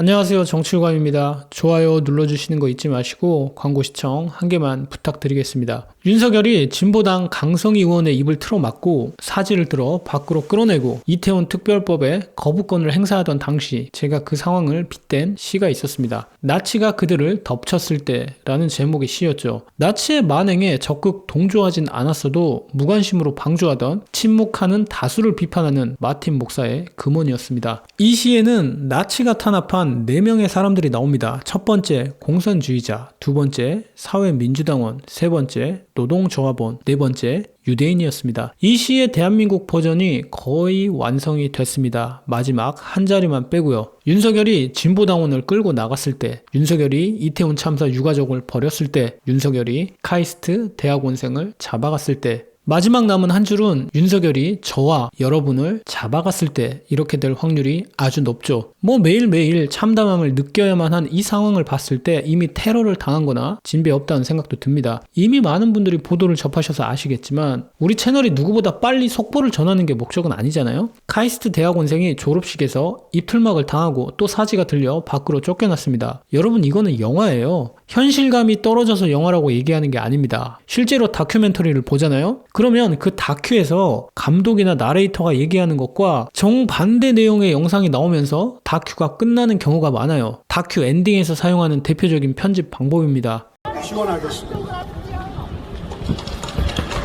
안녕하세요. 정칠관입니다. 좋아요 눌러주시는 거 잊지 마시고 광고 시청 한 개만 부탁드리겠습니다. 윤석열이 진보당 강성희 의원의 입을 틀어막고 사지를 들어 밖으로 끌어내고 이태원 특별법에 거부권을 행사하던 당시 제가 그 상황을 빗댄 시가 있었습니다. 나치가 그들을 덮쳤을 때라는 제목의 시였죠. 나치의 만행에 적극 동조하진 않았어도 무관심으로 방조하던 침묵하는 다수를 비판하는 마틴 목사의 금원이었습니다. 이 시에는 나치가 탄압한 4명의 사람들이 나옵니다. 첫 번째, 공산주의자. 두 번째, 사회민주당원. 세 번째, 노동조합원. 네 번째, 유대인이었습니다. 이 시의 대한민국 버전이 거의 완성이 됐습니다. 마지막 한 자리만 빼고요. 윤석열이 진보당원을 끌고 나갔을 때, 윤석열이 이태원 참사 유가족을 버렸을 때, 윤석열이 카이스트 대학원생을 잡아갔을 때, 마지막 남은 한 줄은 윤석열이 저와 여러분을 잡아갔을 때 이렇게 될 확률이 아주 높죠. 뭐 매일매일 참담함을 느껴야만 한 이 상황을 봤을 때 이미 테러를 당한 거나 진배 없다는 생각도 듭니다. 이미 많은 분들이 보도를 접하셔서 아시겠지만 우리 채널이 누구보다 빨리 속보를 전하는 게 목적은 아니잖아요. 카이스트 대학원생이 졸업식에서 입틀막을 당하고 또 사지가 들려 밖으로 쫓겨났습니다. 여러분 이거는 영화예요. 현실감이 떨어져서 영화라고 얘기하는 게 아닙니다. 실제로 다큐멘터리를 보잖아요? 그러면 그 다큐에서 감독이나 나레이터가 얘기하는 것과 정반대 내용의 영상이 나오면서 다큐가 끝나는 경우가 많아요. 다큐 엔딩에서 사용하는 대표적인 편집 방법입니다. 지원하겠습니다.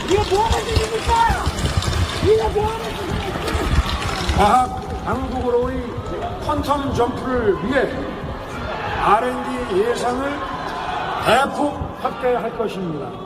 이게 뭐 하는 짓입니까? 이게 뭐 하는 짓입니까? 과학 당국으로의 퀀텀 점프를 위해 R&D 예산을 대폭 확대할 것입니다.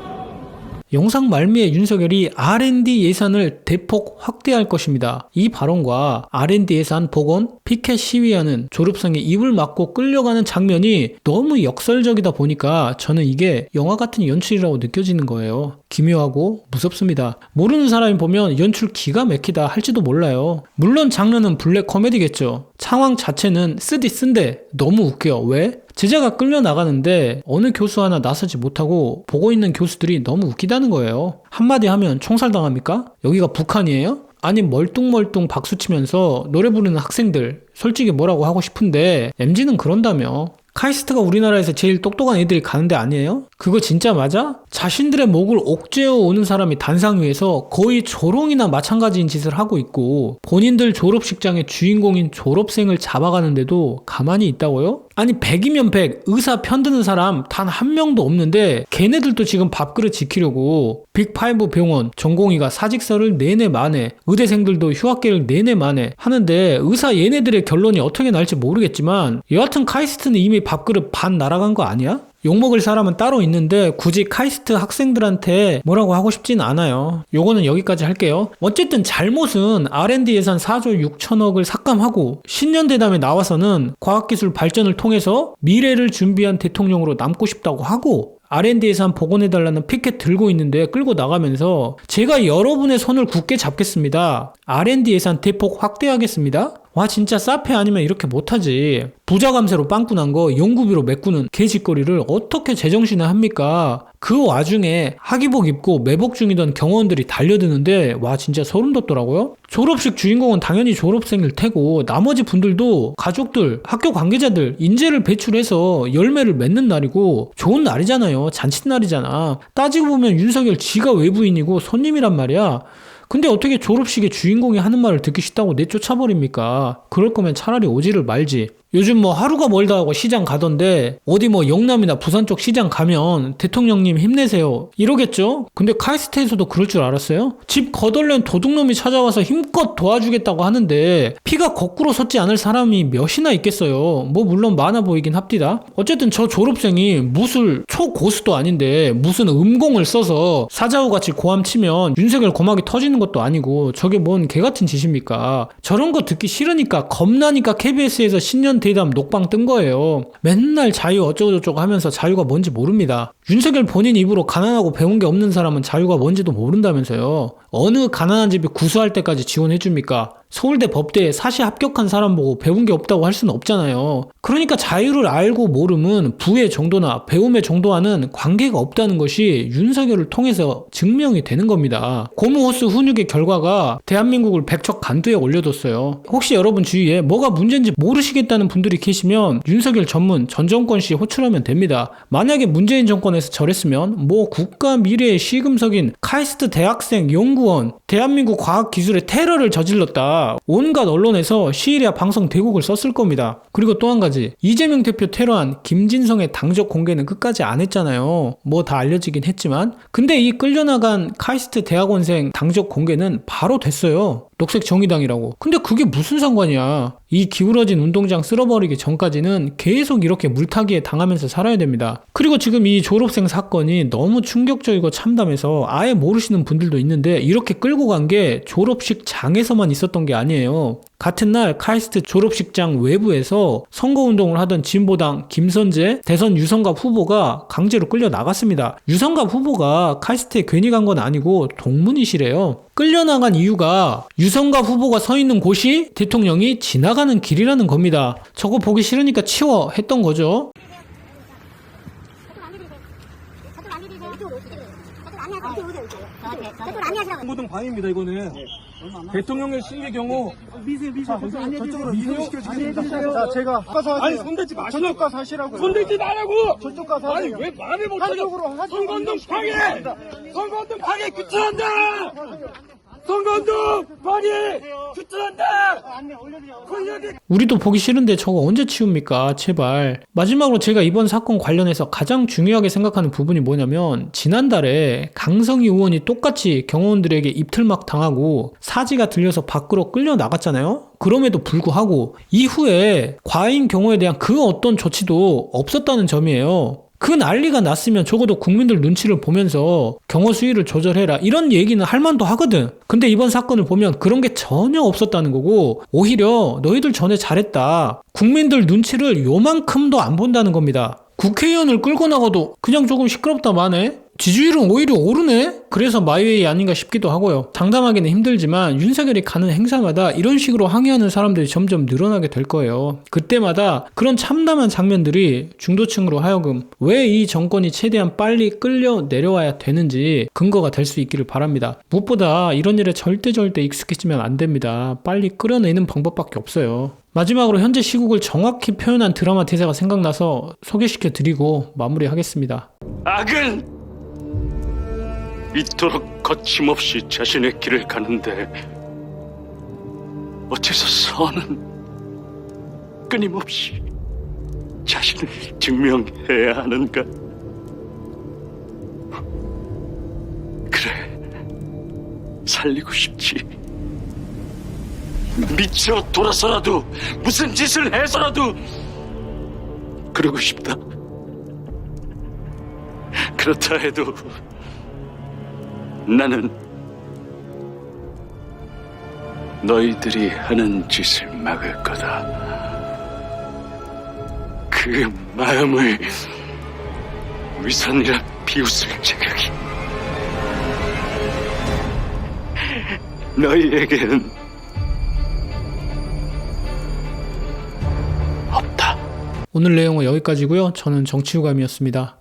영상 말미에 윤석열이 R&D 예산을 대폭 확대할 것입니다. 이 발언과 R&D 예산 복원, 피켓 시위하는 졸업생의 입을 막고 끌려가는 장면이 너무 역설적이다 보니까 저는 이게 영화 같은 연출이라고 느껴지는 거예요. 기묘하고 무섭습니다. 모르는 사람이 보면 연출 기가 막히다 할지도 몰라요. 물론 장르는 블랙 코미디겠죠. 상황 자체는 쓰디 쓴데 너무 웃겨. 왜? 제자가 끌려 나가는데 어느 교수 하나 나서지 못하고 보고 있는 교수들이 너무 웃기다는 거예요. 한마디 하면 총살 당합니까? 여기가 북한이에요? 아니 멀뚱멀뚱 박수치면서 노래 부르는 학생들 솔직히 뭐라고 하고 싶은데 MZ는 그런다며 카이스트가 우리나라에서 제일 똑똑한 애들이 가는 데 아니에요? 그거 진짜 맞아? 자신들의 목을 옥죄어 오는 사람이 단상 위에서 거의 조롱이나 마찬가지인 짓을 하고 있고 본인들 졸업식장의 주인공인 졸업생을 잡아가는데도 가만히 있다고요? 아니 100이면 100 의사 편드는 사람 단 한 명도 없는데 걔네들도 지금 밥그릇 지키려고 빅파이브 병원 전공의가 사직서를 내내 만에 의대생들도 휴학계를 내내 만에 하는데 의사 얘네들의 결론이 어떻게 날지 모르겠지만 여하튼 카이스트는 이미 밥그릇 반 날아간 거 아니야? 욕먹을 사람은 따로 있는데 굳이 카이스트 학생들한테 뭐라고 하고 싶진 않아요. 요거는 여기까지 할게요. 어쨌든 잘못은 R&D 예산 4조 6천억을 삭감하고 신년 대담에 나와서는 과학기술 발전을 통해서 미래를 준비한 대통령으로 남고 싶다고 하고 R&D 예산 복원해달라는 피켓 들고 있는데 끌고 나가면서 제가 여러분의 손을 굳게 잡겠습니다. R&D 예산 대폭 확대하겠습니다. 와 진짜 사페 아니면 이렇게 못하지. 부자 감세로 빵꾸난 거 연구비로 메꾸는 개짓거리를 어떻게 제정신에 합니까? 그 와중에 하기복 입고 매복 중이던 경호원들이 달려드는데 와 진짜 소름 돋더라고요. 졸업식 주인공은 당연히 졸업생일 테고 나머지 분들도 가족들, 학교 관계자들 인재를 배출해서 열매를 맺는 날이고 좋은 날이잖아요. 잔칫날이잖아. 따지고 보면 윤석열 지가 외부인이고 손님이란 말이야. 근데 어떻게 졸업식의 주인공이 하는 말을 듣기 싫다고 내쫓아버립니까? 그럴 거면 차라리 오지를 말지. 요즘 뭐 하루가 멀다 하고 시장 가던데 어디 뭐 영남이나 부산 쪽 시장 가면 대통령님 힘내세요 이러겠죠? 근데 카이스트에서도 그럴 줄 알았어요? 집 거덜낸 도둑놈이 찾아와서 힘껏 도와주겠다고 하는데 피가 거꾸로 섰지 않을 사람이 몇이나 있겠어요 뭐 물론 많아 보이긴 합디다 어쨌든 저 졸업생이 무술 초고수도 아닌데 무슨 음공을 써서 사자우 같이 고함 치면 윤석열 고막이 터지는 것도 아니고 저게 뭔 개같은 짓입니까 저런 거 듣기 싫으니까 겁나니까 KBS에서 신년 대담 녹방 뜬 거예요. 맨날 자유 어쩌고저쩌고 하면서 자유가 뭔지 모릅니다. 윤석열 본인 입으로 가난하고 배운 게 없는 사람은 자유가 뭔지도 모른다면서요. 어느 가난한 집이 구수할 때까지 지원해줍니까? 서울대 법대에 사시 합격한 사람 보고 배운 게 없다고 할 수는 없잖아요. 그러니까 자유를 알고 모름은 부의 정도나 배움의 정도와는 관계가 없다는 것이 윤석열을 통해서 증명이 되는 겁니다. 고무호스 훈육의 결과가 대한민국을 백척 간두에 올려뒀어요. 혹시 여러분 주위에 뭐가 문제인지 모르시겠다는 분들이 계시면 윤석열 전문 전 정권 씨 호출하면 됩니다. 만약에 문재인 정권에서 저랬으면 뭐 국가 미래의 시금석인 카이스트 대학생 연구원 대한민국 과학기술의 테러를 저질렀다. 온갖 언론에서 시리아 방송 대국을 썼을 겁니다. 그리고 또 한 가지 이재명 대표 테러한 김진성의 당적 공개는 끝까지 안 했잖아요. 뭐 다 알려지긴 했지만 근데 이 끌려나간 카이스트 대학원생 당적 공개는 바로 됐어요. 녹색 정의당이라고. 근데 그게 무슨 상관이야. 이 기울어진 운동장 쓸어버리기 전까지는 계속 이렇게 물타기에 당하면서 살아야 됩니다. 그리고 지금 이 졸업생 사건이 너무 충격적이고 참담해서 아예 모르시는 분들도 있는데 이렇게 끌고 간 게 졸업식 장에서만 있었던 게 아니에요. 같은 날 카이스트 졸업식장 외부에서 선거운동을 하던 진보당 김선재 대선 유성갑 후보가 강제로 끌려 나갔습니다. 유성갑 후보가 카이스트에 괜히 간 건 아니고 동문이시래요. 끌려나간 이유가 유성갑 후보가 서 있는 곳이 대통령이 지나가는 길이라는 겁니다. 저거 보기 싫으니까 치워 했던 거죠. 정보등 방해입니다 이거는 대통령의 승계 경우 미세요, 미세요. 저쪽으로 미세요? 시켜주겠습니다. 자, 제가 가서 하세요. 아니 손대지 마시라고 저쪽 가서 하시라고요. 손대지 말라고 저쪽 가서 아니 하세요. 왜 말을 못하냐 한쪽으로 하세요. 선거운동 방해 선거운동 방해 규탄한다 안내 올려드려. 권력이 우리도 보기 싫은데 저거 언제 치웁니까? 제발. 마지막으로 제가 이번 사건 관련해서 가장 중요하게 생각하는 부분이 뭐냐면 지난달에 강성희 의원이 똑같이 경호원들에게 입틀막 당하고 사지가 들려서 밖으로 끌려 나갔잖아요. 그럼에도 불구하고 이후에 과잉 경호에 대한 그 어떤 조치도 없었다는 점이에요. 그 난리가 났으면 적어도 국민들 눈치를 보면서 경호 수위를 조절해라 이런 얘기는 할 만도 하거든. 근데 이번 사건을 보면 그런 게 전혀 없었다는 거고 오히려 너희들 전에 잘했다. 국민들 눈치를 요만큼도 안 본다는 겁니다. 국회의원을 끌고 나가도 그냥 조금 시끄럽다 마네. 지지율은 오히려 오르네? 그래서 마이웨이 아닌가 싶기도 하고요. 장담하기는 힘들지만 윤석열이 가는 행사마다 이런 식으로 항의하는 사람들이 점점 늘어나게 될 거예요. 그때마다 그런 참담한 장면들이 중도층으로 하여금 왜 이 정권이 최대한 빨리 끌려 내려와야 되는지 근거가 될 수 있기를 바랍니다. 무엇보다 이런 일에 절대 절대 익숙해지면 안 됩니다. 빨리 끌어내는 방법밖에 없어요. 마지막으로 현재 시국을 정확히 표현한 드라마 대사가 생각나서 소개시켜 드리고 마무리하겠습니다. 악은 이토록 거침없이 자신의 길을 가는데 어째서 선은 끊임없이 자신을 증명해야 하는가? 그래, 살리고 싶지. 미쳐 돌아서라도 무슨 짓을 해서라도 그러고 싶다. 그렇다 해도 나는 너희들이 하는 짓을 막을 거다. 그 마음을 위선이라 비웃을 자격이 너희에게는 없다. 오늘 내용은 여기까지고요. 저는 정치후감이었습니다.